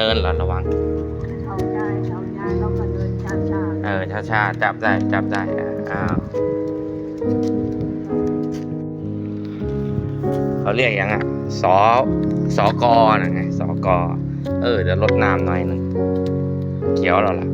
เนินเหรอระวังเอาได้เอาได้แล้วก็เดินช้าเออช้าๆจับได้จับได้อะอ้าวเขาเรียกยังอะสอสอกอนะไงสอกอเออเดี๋ยวลดน้ำหน่อยหนึงเขียวแล้วล่ะ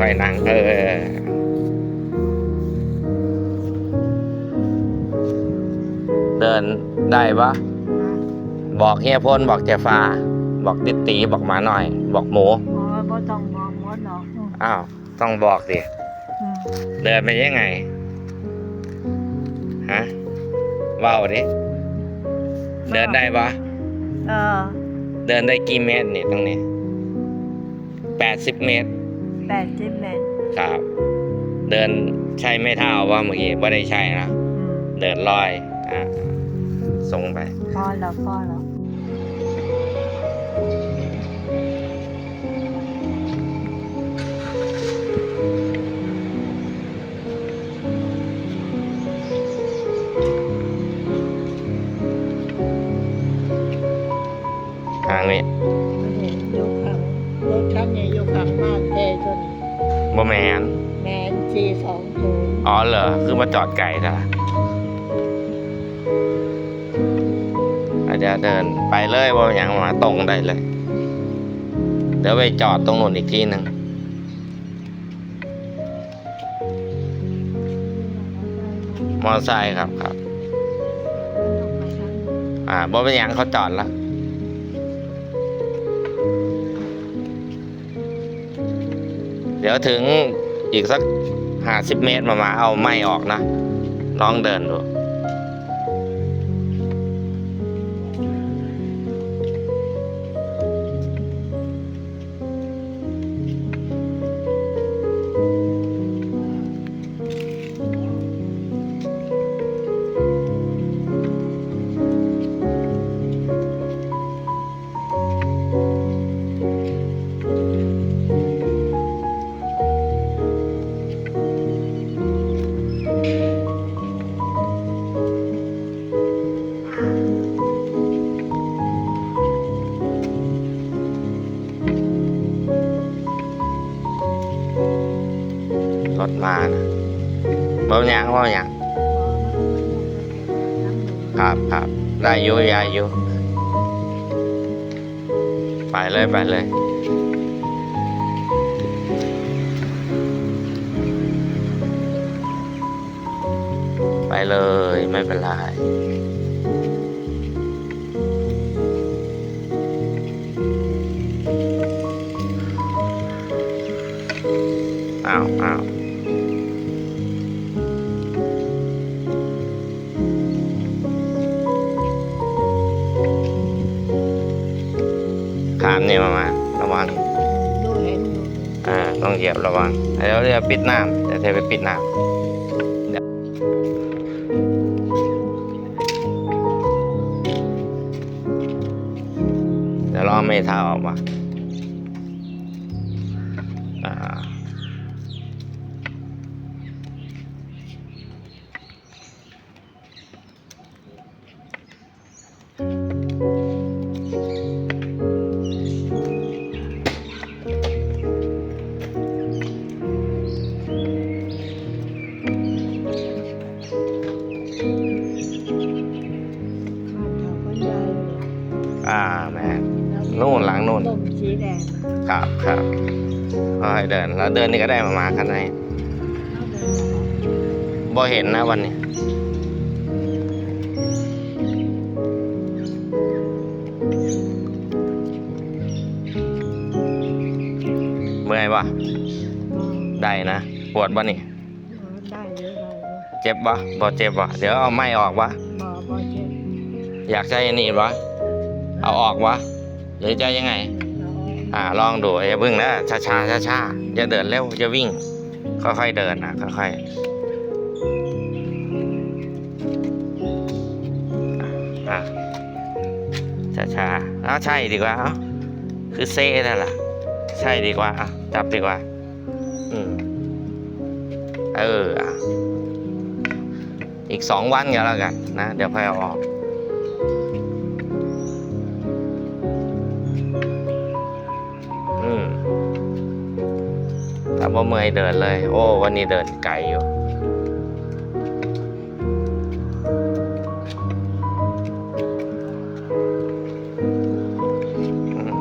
ค่อยๆนั่งเออเดินได้ปะๆ บอกเฮียพลบอกเจฟ้า บอกติดตีบอกหมาหน่อย บอกหมูโอ้ยบ่ต้องมองหมดหรอกอืมอ้าวต้องบอกดิอืมเดินไปยังไงฮะว่าวดิเดินได้ปะเออ เดินได้กี่เมตรนี่ตรงนี้แปดสิบเมตรแปดสิบเมตรครับ เดินใช่ไม่เท่าว่าเมื่อกี้ว่าได้ใช่นะอืมเดินลอยอ่าส่งไปพอแล้วพอแล้วางนี้อยู่ข้างรถคันนี้อยู่ข้างบ้านแกจนบ่แมนแมนจีสองศูนย์อ๋อเหรอคือมาจอดไก่จ้ะอาจจะเดินไปเลยว่าอย่างมาตรงได้เลย เดี๋ยวไปจอดตรงนู้นอีกทีหนึ่งมอเตอร์ไซค์ครับครับ อ่าบ่เป็นอย่างเขาจอดแล้ว ดี๋ยวถึงอีกสักห้าสิบเมตรมามาเอาไม้ออกนะ ลองเดินดู บ่เป็นหยังบ่เป็นหยังครับครับได้อยุยายอยู่ไปเลยไปเลยไปเลยไม่เป็นไร ปิดน้ำเดี๋ยวเธอไปปิดน้ำเดี๋ยวเดี๋ยวรอเมทาออกมา ครับครับค่อยเดินแล้วเดินนี่ก็ได้มามาข้างในเขาเดินมาบ่เห็นนะวันนี้เมื่อยปะได้นะปวดปะนี่ได้เยอะเลยเจ็บปะบ่เจ็บปะเดี๋ยวเอาไม้ออกปะบ่บ่เจ็บอยากใช้อันนี้ปะเอาออกปะหรือจะยังไง อ่าลองดูอย่าพึ่งนะช้าช้าช้าช้าอย่าเดินเร็วอย่าวิ่ง ค่อยๆเดินนะค่อยๆอะช้าช้าๆเอาใช่ดีกว่าเอาคือเซ่นั่นแหละใช่ดีกว่าอะจับดีกว่า อืมเอออีกสองวันก็แล้วกันนะ เดี๋ยวค่อยเอาออก บ่เมื่อยเดินเลย โอ้วันนี้เดินไกลอยู่อืม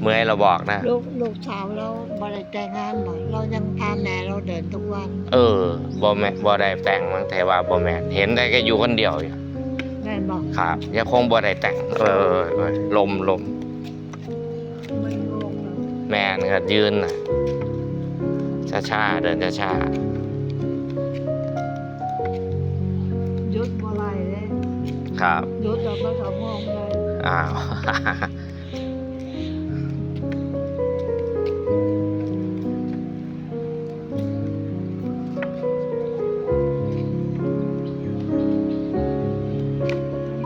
เมื่อยเราบอกนะ ลูกลูกสาวเราบริแต่งงานหน่อยเรายังพาแม่เราเดินทุกวัน เออบ่แม่นบ่ได้แต่งมั้งแต่ว่าบ่แม่นเห็นได้ก็อยู่คนเดียวอยู่แม่บอกครับยังคงบ่ได้แต่ง เออเออเออลมลมไม่งงหรอก แม่นก็ยืนน่ะช้าๆเดินช้าหยุดบ่ไรเลยๆครับหยุดเราก็สมองเลยอ้าว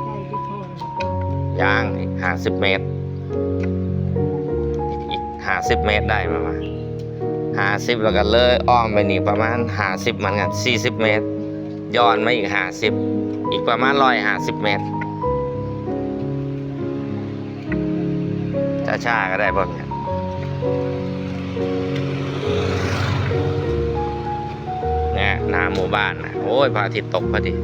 ใจที่ทนย่างอีกห้าสิบเมตรอีกห้า สิบเมตรได้ประมาณห้าสิบแล้วก็เลยอ้อมไปนี่ประมาณห้าสิบมันกันสี่สิบเมตร ย้อนมาอีกห้าสิบอีกประมาณร้อยห้าสิบเมตรช้าๆก็ได้บ่เนี่ยเนี่ยหน้าหมู่บ้านนะโอ้ยพระอาทิตย์ตกพอดี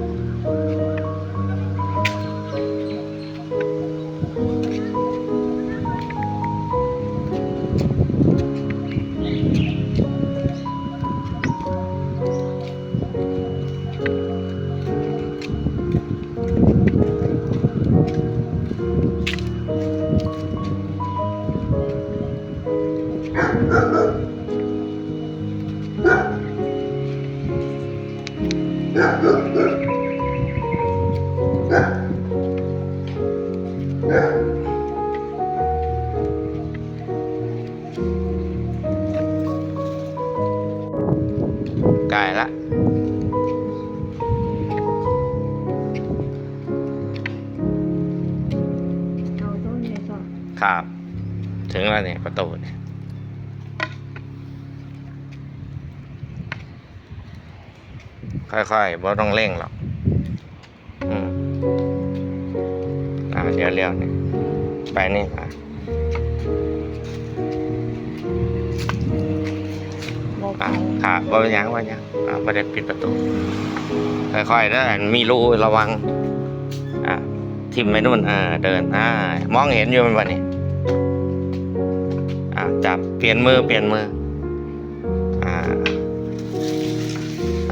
ใกล้ละเราต้องเนี่ยก็ครับ ถึงแล้วเนี่ยประตูเนี่ยค่อยๆบ่ต้องเร่งหรอก อืมอ่าเดี๋ยวเลี้ยวเนี่ย ไปนี่อะ ครับว่าเป็นหยังว่าเป็นหยังอ่าประเด็นปิดประตู ค่อยๆเด้อมีรูระวัง อะทิมไปนู่นอ่าเดินอ่ามองเห็นอยู่มันวันนี้อ่าจับเปลี่ยนมือเปลี่ยนมืออ่า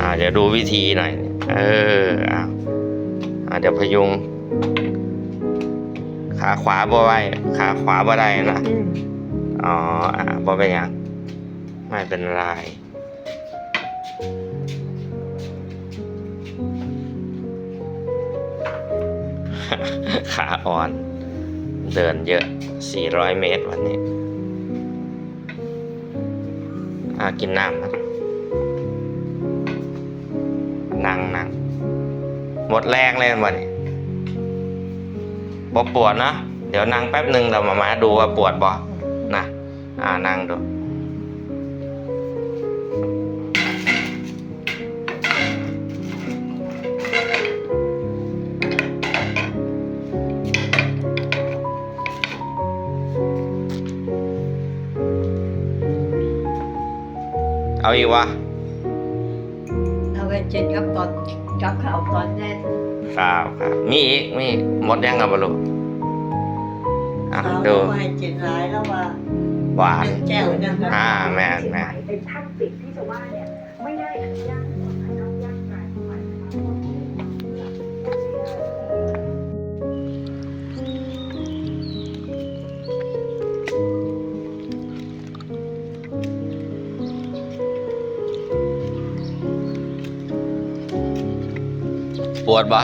อ่าเดี๋ยวดูวิธีหน่อยเอออ่าอ่าเดี๋ยวพยุง ขาขวาบ่ไหวขาขวาบ่ได้นะอืมอ๋ออ่าบ่เป็นหยังไม่เป็นไร ขาอ่อน เดินเยอะ 400 เมตรวันนี้อากินน้ำนะนั่งนั่งหมดแรงเลยวันนี้บ่ปวดนะ เดี๋ยวนั่งแป๊บหนึ่งเรามามาดูว่าปวดบ่นะ อ่านั่งดู เอาอีกวะเอาไปเจ็ดกับตอนกับข่าวตอนแน่นครับครับมีอีกมีอีกหมดยังกับบลูกอะสาวดูเราให้จิตร้ายแล้วว่าหวานเป็นแก้วยังไงอ่าแม่นแม่น วดปะ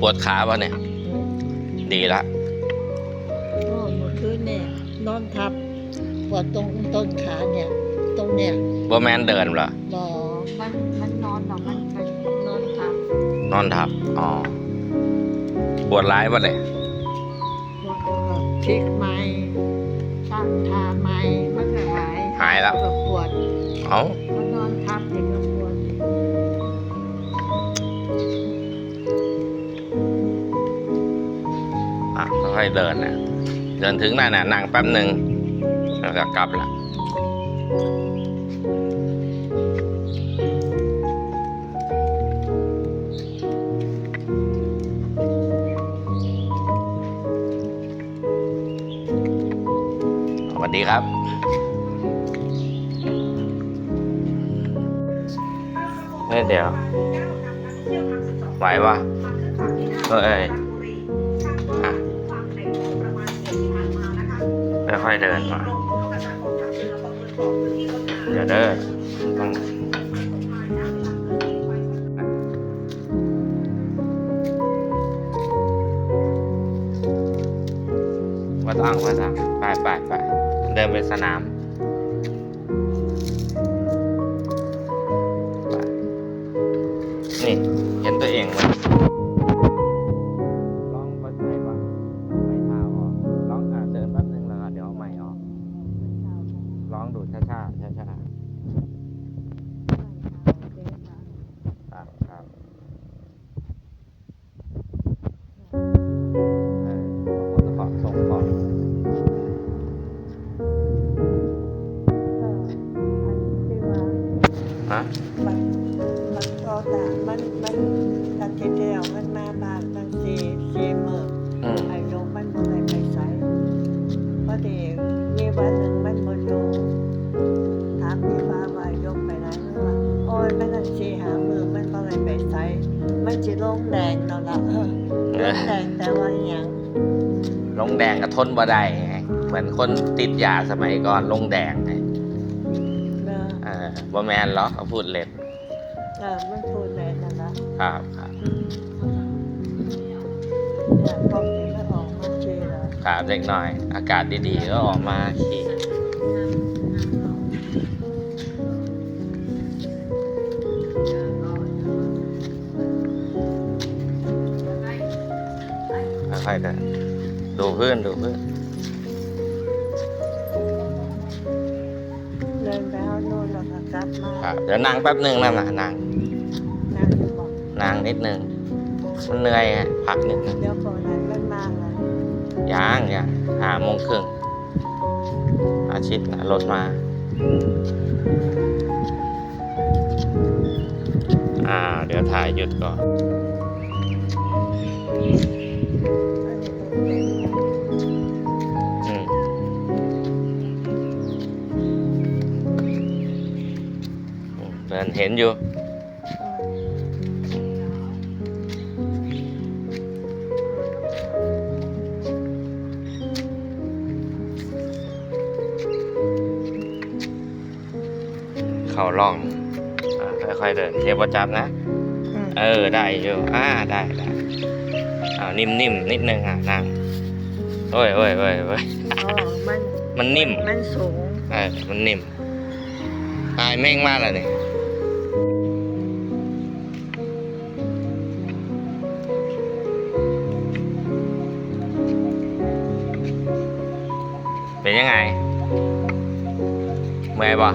ปวดขาปะเนี่ย ดีละโอ้เมื่อคืนเนี่ยนอนทับ ปวดตรงต้นขาเนี่ย ตรงเนี่ยบ่แมนเดินเหรอหมอมันมันนอนหรอมันมันนอนทับนอนทับ อ๋อ ปวดร้ายปะเลยปวดแล้วก็พลิกไม้ตั้งทาไม้มันก็หายหายแล้วก็ปวด เอ้า เดินนะเดินถึงนั่นน่ะนั่งแป๊บหนึ่งแล้วก็กลับละสวัสดีครับเฮ้ยเดี๋ยวไหวปะเอ้ย ค่อยๆเดินมาเดี๋ยวเด้อต้องว่าต้องว่าต้งไปไปไปเดินไปสนามนี่เห็นตัวเองไหม ฮะมันมันก็แต่มันมันตันเดียวมันมาบานมันสีสีมืออืมไอ้โยมมันบ่ได้ไปใส่พอดีมีวันหนึ่งมันบ่อยู่ถามพี่ฟ้าว่าโยมไปไหนมันว่าโอ้ยมันนั่นสิหามือมันบ่ได้ไปใส่มันสิลงแดงแล้วล่ะเออลงแดงแต่ว่าหยังลงแดงกับทนบ่ได้ไงเหมือนคนติดยาสมัยก่อนลงแดงไง อะเออบ่แมนหรอกเขาพูดเล่นเออมันพูดแดงนั่นล่ะครับครับเนี่ยพอกินแล้วออกมาเจแล้วครับเล็กหน่อย อากาศดีๆก็ออกมาขี่ค่อยๆเดินดูเพื่อนดูเพื่อน ก็กลับมาครับเดี๋ยวนั่งแป๊บหนึ่งนะนะนั่งนั่งอยู่บอกนั่งนิดหนึ่งมันเหนื่อยไงพักนิดหนึงเดี๋ยวก่อนนั้นมันมากเลยยังยังห้าโมงครึ่งอาชิตนะรถมาอ่าเดี๋ยวถ่ายหยุดก่อน เดินเห็นอยู่เขาล่องอ่าค่อยๆเดินเทียบประจับนะ เออได้อยู่อ่าได้ได้อ่านิ่มๆนิดนึงอะนั่งโอ้ยโอ้ยโอ้ยโอ้ยอ๋อมันมันนิ่ม มันสูงเออมันนิ่มตายแม่งมากเลยนี่ เป็นยังไง เมื่อยบ่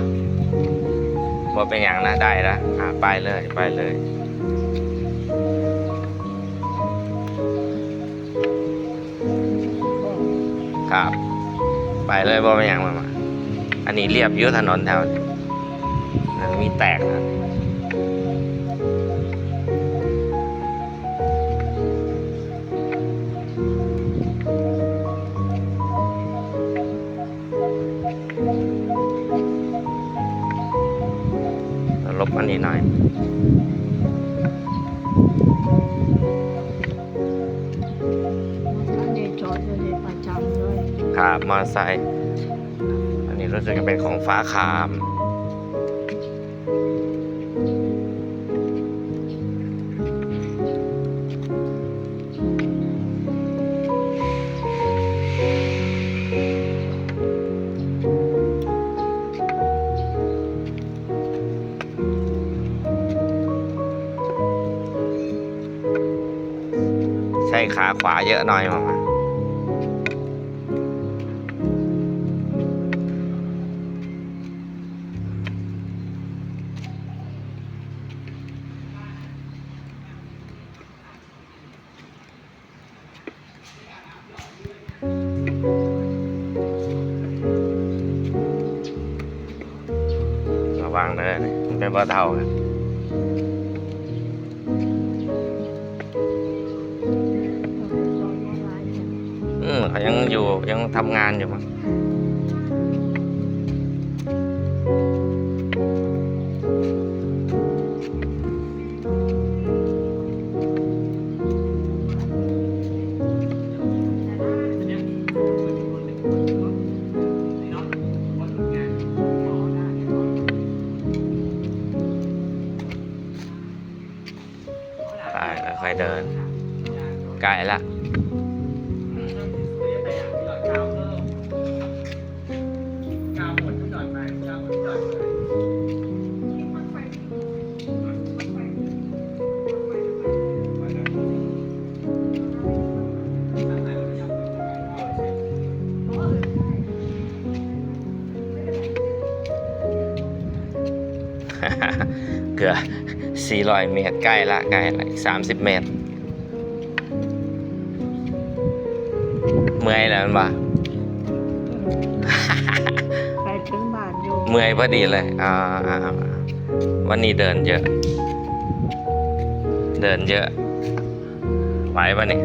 บ่เป็นอย่างนะได้แล้วอ่าไปเลยไปเลยครับ ไปเลยบ่เป็นอย่างมาอันนี้เรียบยุถนนแถวมันมีแตกนะ ครับมอเตอร์ไซค์อันนี้รู้สึกจะเป็นของฟ้าคามใช่ขาขวาเยอะหน่อยมา นี่มันเป็นบ่เท่ากันตอนมาหลายจังอืมเขายังอยู่ยังทำงานอยู่มั้ง ใกล้ละเกือบ400 เมตรใกล้ละใกล้ละอีก30 เมตร บ่ไปถึงบ้านอยู่เมื่อยพอดีเลยอ่าอ่าอ่าวันนี้เดินเยอะ เดินเยอะไหวปะเนี่ย